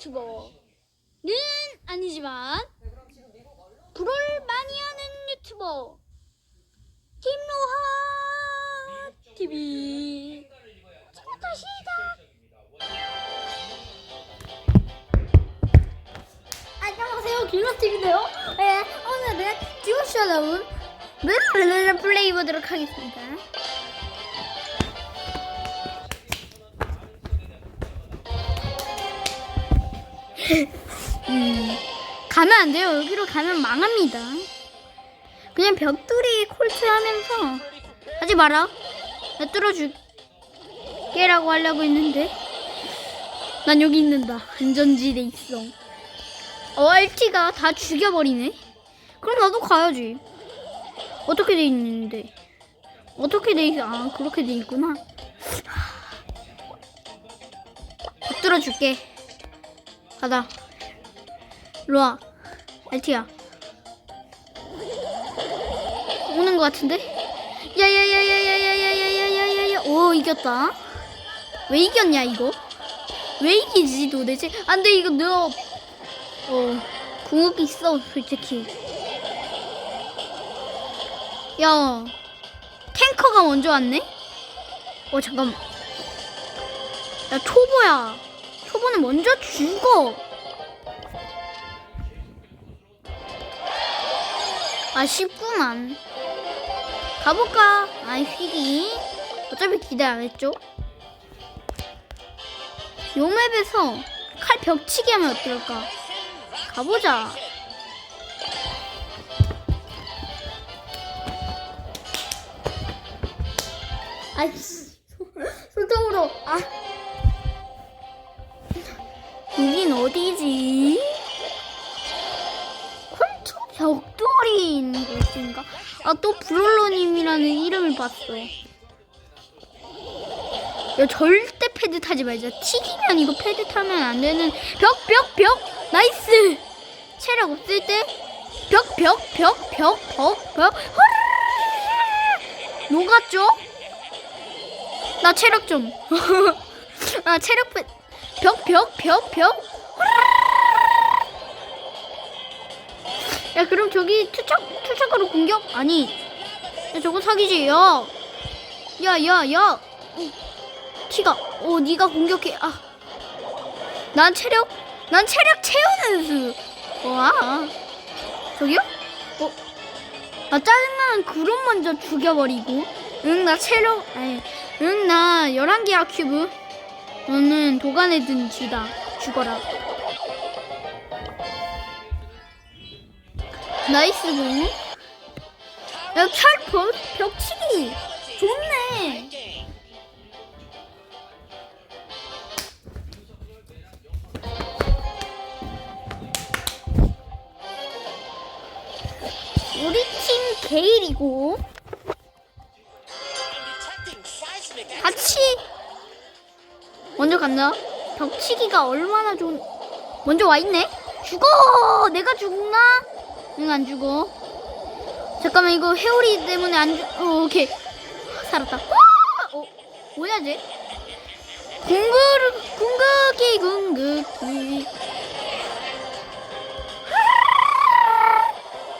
유튜버는 아니지만 불을 많이 하는 유튜버 김로하 TV 지금부터 시작. 안녕하세요 김로하 TV인데요. 네, 오늘은 듀오쇼다운 르르르 플레이 보도록 하겠습니다. 음, 가면 안 돼요. 여기로 가면 망합니다. 그냥 벽돌이 콜트 하면서 하지 마라. 나 뚫어줄게라고 하려고 했는데 난 여기 있는다. 안전지대 있어. 어, RT가 다 죽여버리네. 그럼 나도 가야지. 어떻게 돼 있는데? 어떻게 돼 있어? 아, 그렇게 돼 있구나. 못 뚫어줄게. 가다. 일로와. 알티야. 오는 것 같은데? 야야야야야야야야야야야야. 오, 이겼다. 왜 이겼냐, 이거? 왜 이기지, 도대체? 안 돼, 이거 너. 어, 궁극기 있어, 솔직히. 야, 탱커가 먼저 왔네? 어, 잠깐만. 야, 초보야. 초보는 먼저 죽어. 아쉽구만. 가볼까? 아이, 휘기. 어차피 기대 안 했죠? 요 맵에서 칼 벽치기 하면 어떨까? 가보자. 아이씨. 손톱으로. 아. 여긴 어디지? 콜트 벽돌이 곳인가? 아, 또 브롤로님이라는 이름을 봤어요. 야, 절대 패드 타지 말자. 튀기면 이거 패드 타면 안 되는 벽, 벽, 벽! 나이스! 체력 없을 때 벽, 벽, 벽, 벽, 벽, 벽. 녹았죠? 나 체력 좀. 아, 체력 패 벽, 벽, 벽, 벽. 야, 그럼 저기 투척, 투척으로 공격? 아니. 야, 저거 사기지, 야. 야, 야, 야. 어, 티가, 어, 네가 공격해. 아. 난 체력, 난 체력 채우는 수. 와. 저기요? 어. 아, 짜증나는 그룹 먼저 죽여버리고. 응, 나 체력, 아니, 응, 나 11개야, 큐브. 너는 도간에 든 쥐다. 죽어라. 나이스 공. 야, 칼 벽, 벽치기. 좋네. 우리 팀 게일이고 먼저 간다. 벽치기가 얼마나 좋은 먼저 와 있네. 죽어. 내가 죽나? 응안 죽어. 잠깐만 이거 회오리 때문에 안 죽. 어, 오케이 살았다. 와! 어 뭐야 쟤? 궁극 궁극기 궁극기.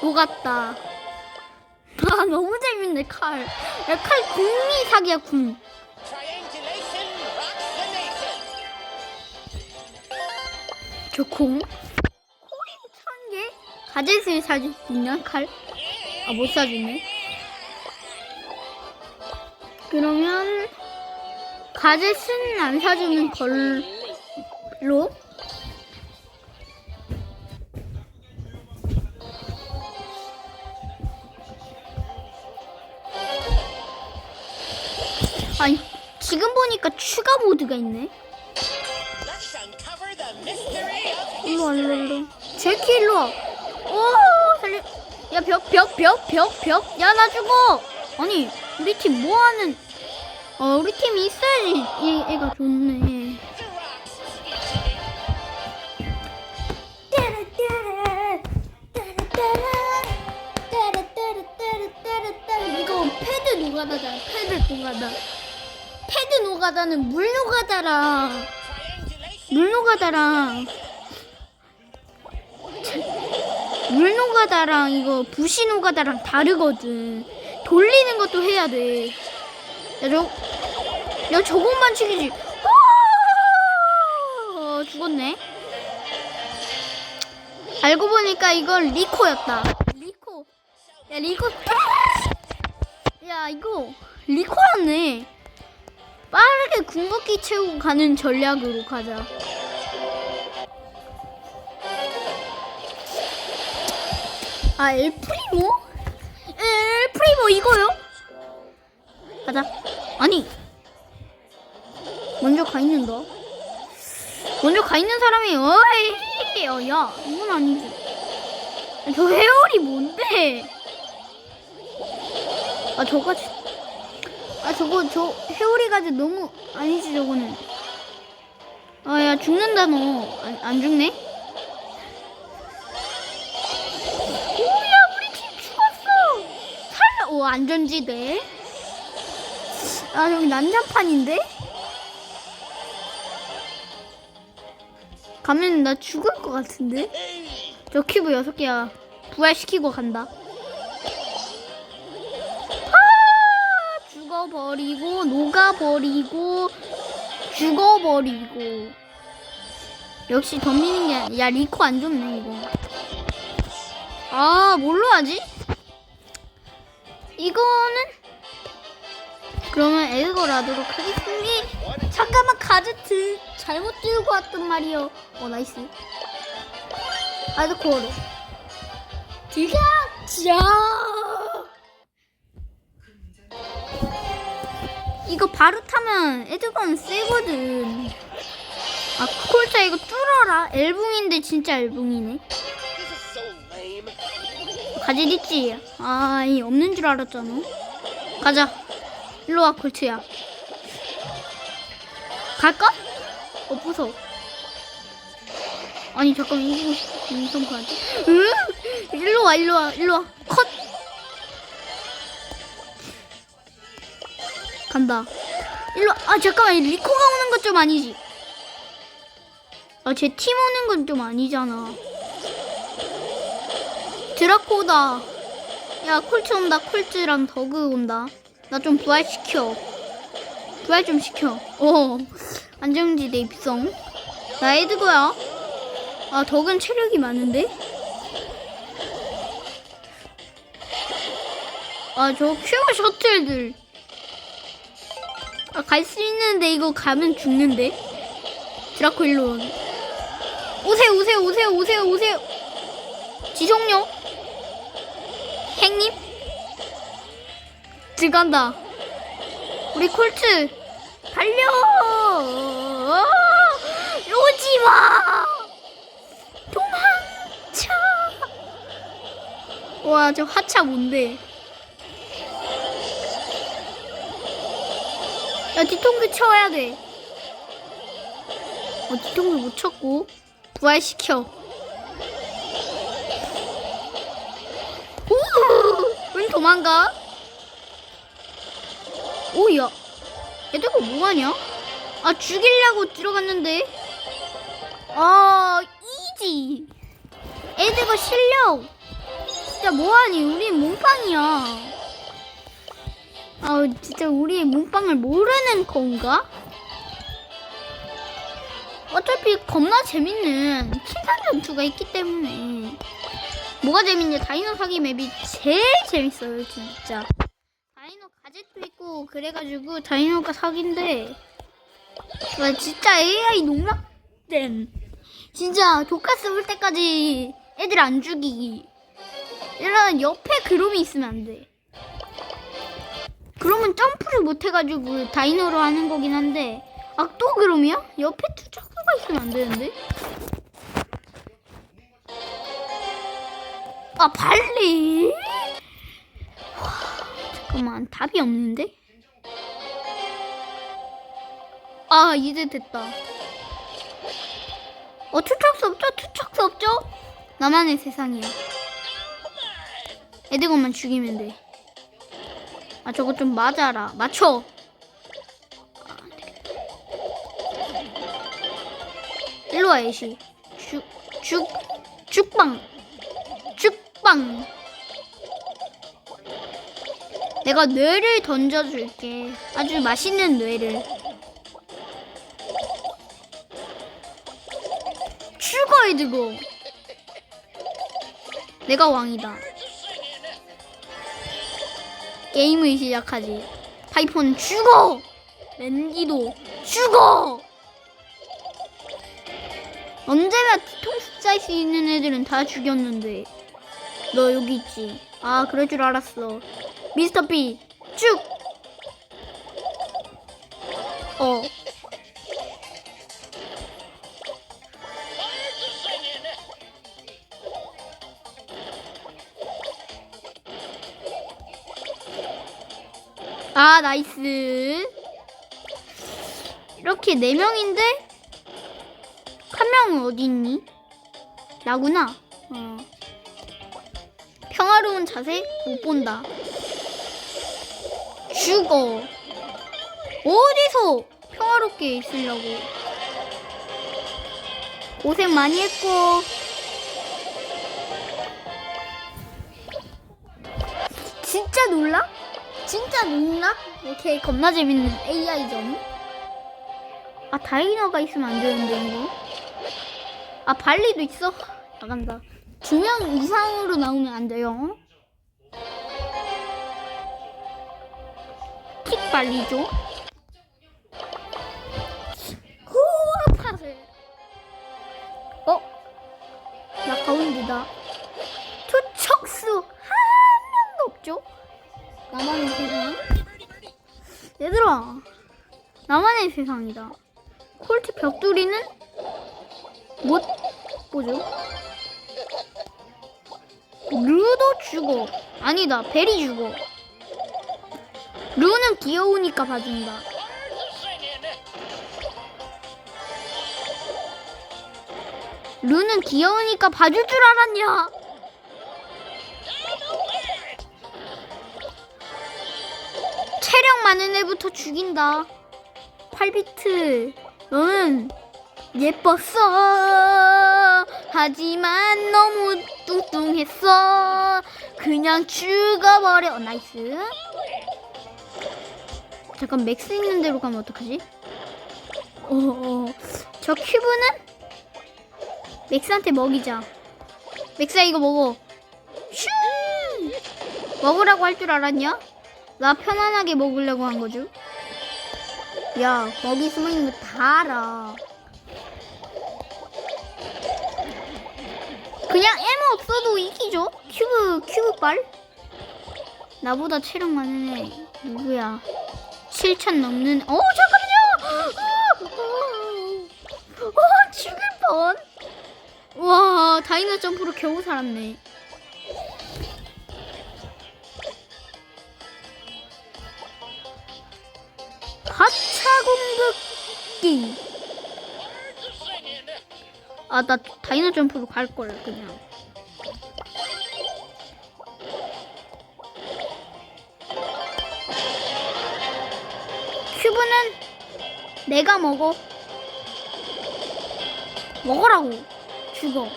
녹았다. 아 너무 재밌네 칼. 야, 칼 궁리 사기야 궁. 저 공? 코인 천 개? 가젯을 사줄 수 있나 칼? 아 못 사주네. 그러면 가젯은 안 사주는 걸로. 아니 지금 보니까 추가 모드가 있네. 일로 와, 일로 와, 일로 와. 제키 일로 와. 오, 살려. 야, 벽, 벽, 벽, 벽, 벽. 야, 나 죽어. 아니, 우리 팀 뭐 하는. 어, 우리 팀이 있어야지. 얘, 얘가 좋네. 패드 노가다. 패드 노가다는 물 노가다랑 물 노가다랑 물노가다랑 이거 부시노가다랑 다르거든. 돌리는 것도 해야 돼. 야, 저, 야, 저것만 치기지. 어, 죽었네. 알고 보니까 이건 리코였다. 리코. 야, 리코. 야, 이거 리코였네. 빠르게 궁극기 채우고 가는 전략으로 가자. 아, 엘프리모? 엘프리모 이거요? 가자. 아니. 먼저 가 있는 너. 먼저 가 있는 사람이 어이. 어, 야, 이건 아니지. 저 회오리 뭔데? 아, 저거 진- 아, 저거 저 회오리 가지 너무 아니지 저거는. 아, 야 죽는다 너. 안, 안 죽네? 오야 우리 팀 죽었어. 살려. 오 안전지대. 아 저기 난장판인데? 가면 나 죽을 것 같은데? 저 큐브 여섯 개야. 부활시키고 간다. 아, 죽어버리고, 녹아버리고, 죽어버리고. 역시 덤비는 게, 야, 리코 안 좋네, 이거. 아, 뭘로 하지? 이거는, 그러면 에드거를 하도록 하겠습니다. 잠깐만, 가제트. 잘못 들고 왔단 말이요. 어, 나이스. 아드코어로. 디가 자. 이거 바로 타면 에드건 세거든. 아 콜자 이거 뚫어라. 엘붕인데 진짜 엘붕이네. 가질 있지? 아, 이 없는 줄 알았잖아. 가자. 일로 와, 콜트야. 갈까? 어, 무서워. 아니, 잠깐, 이거, 인성 가지. 으! 일로 와, 일로 와, 일로 와. 컷! 간다. 일로, 와. 아, 잠깐만, 리코가 오는 것 좀 아니지? 아, 제팀 오는 건 좀 아니잖아. 드라코다. 야, 콜츠 온다. 콜츠랑 더그 온다. 나 좀 부활시켜. 부활 좀 시켜. 어. 안정지대 입성. 나 에드거야. 아, 덕은 체력이 많은데? 아, 저 큐어 셔틀들. 아, 갈 수 있는데 이거 가면 죽는데? 드라코 일로 온. 오세요, 오세요, 오세요, 오세요, 오세요. 지속력. 행님? 들어간다. 우리 콜트 달려. 오지 마. 도망쳐. 와, 저 하차 뭔데? 야, 뒤통수 쳐야 돼. 어, 뒤통수 못 쳤고 부활시켜. 오! 왜 도망가? 오야. 얘들가 뭐하냐? 아 죽이려고 들어갔는데. 아 이지. 애들가 실력. 진짜 뭐하니? 우리 몸빵이야. 아 진짜 우리 몸빵을 모르는 건가? 어차피 겁나 재밌는 칭찬 전투가 있기 때문에 뭐가 재밌냐? 다이노 사기 맵이 제일 재밌어요 진짜. 다이노 가젯도 있고 그래가지고 다이노가 사기인데 와 진짜 AI 농락된. 진짜 독가스 올 때까지 애들 안 죽이기 이런 옆에 그롬이 있으면 안돼. 그러면 점프를 못 해가지고 다이노로 하는 거긴 한데 아또 그럼이야? 옆에 투척구가 있으면 안 되는데? 아 발리? 와, 잠깐만 답이 없는데? 아 이제 됐다. 어 투척수 없죠? 투척수 없죠? 나만의 세상이야. 애들것만 죽이면 돼. 아 저거 좀 맞아라. 맞춰. 일로 와 애쉬. 죽, 죽, 죽방. 죽. 빵. 내가 뇌를 던져줄게. 아주 맛있는 뇌를. 죽어, 이드고. 내가 왕이다. 게임을 시작하지. 파이폰 죽어! 랜디도 죽어! 언제나 뒤통수 짤수 있는 애들은 다 죽였는데. 너 여기 있지. 아, 그럴 줄 알았어. 미스터 B, 쭉! 어. 아, 나이스. 이렇게 네 명인데 한 명은 어디 있니? 나구나. 어. 평화로운 자세 못 본다. 죽어. 어디서 평화롭게 있으려고. 고생 많이 했고. 진짜 놀라? 진짜 놀라? 오케이, 겁나 재밌는 AI전. 아, 다이너가 있으면 안 되는데, 이거. 아, 발리도 있어? 나간다. 두 명 이상으로 나오면 안 돼요. 틱 발리죠? 후아 팟을. 어? 나 가운데다. 투척수 한 명도 없죠? 나만의 세상. 얘들아, 나만의 세상이다. 콜트 벽돌이는 못 보죠? 루도 죽어. 아니다, 벨이 죽어. 루는 귀여우니까 봐준다. 루는 귀여우니까 봐줄 줄 알았냐? 체력 많은 애부터 죽인다. 8비트, 너는 예뻤어. 하지만 너무 뚱뚱했어. 그냥 죽어버려. 어, 나이스. 잠깐 맥스 있는 대로 가면 어떡하지? 어, 어. 저 큐브는 맥스한테 먹이자. 맥스야 이거 먹어. 슈! 먹으라고 할 줄 알았냐? 나 편안하게 먹으려고 한 거죠. 야, 거기 숨어 있는 거 다 알아. 그냥 에모 없어도 이기죠? 큐브, 큐브 빨? 나보다 체력 많은 애 누구야? 7천 넘는 어 잠깐만요! 어, 어, 죽을 뻔! 와 다이너 점프로 겨우 살았네 하차 공격기 아나 다이너 점프로 갈걸 그냥 내가 먹어. 먹으라고. 죽어.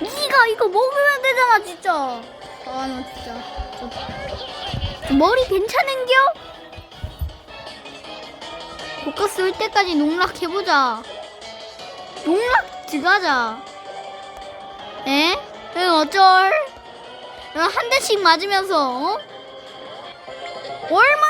네가 이거 먹으면 되잖아, 진짜. 아, 나 진짜. 머리 괜찮은겨? 복가스 올 때까지 농락해보자. 농락 들어가자. 에? 응, 어쩔? 응, 한 대씩 맞으면서, 어? Urma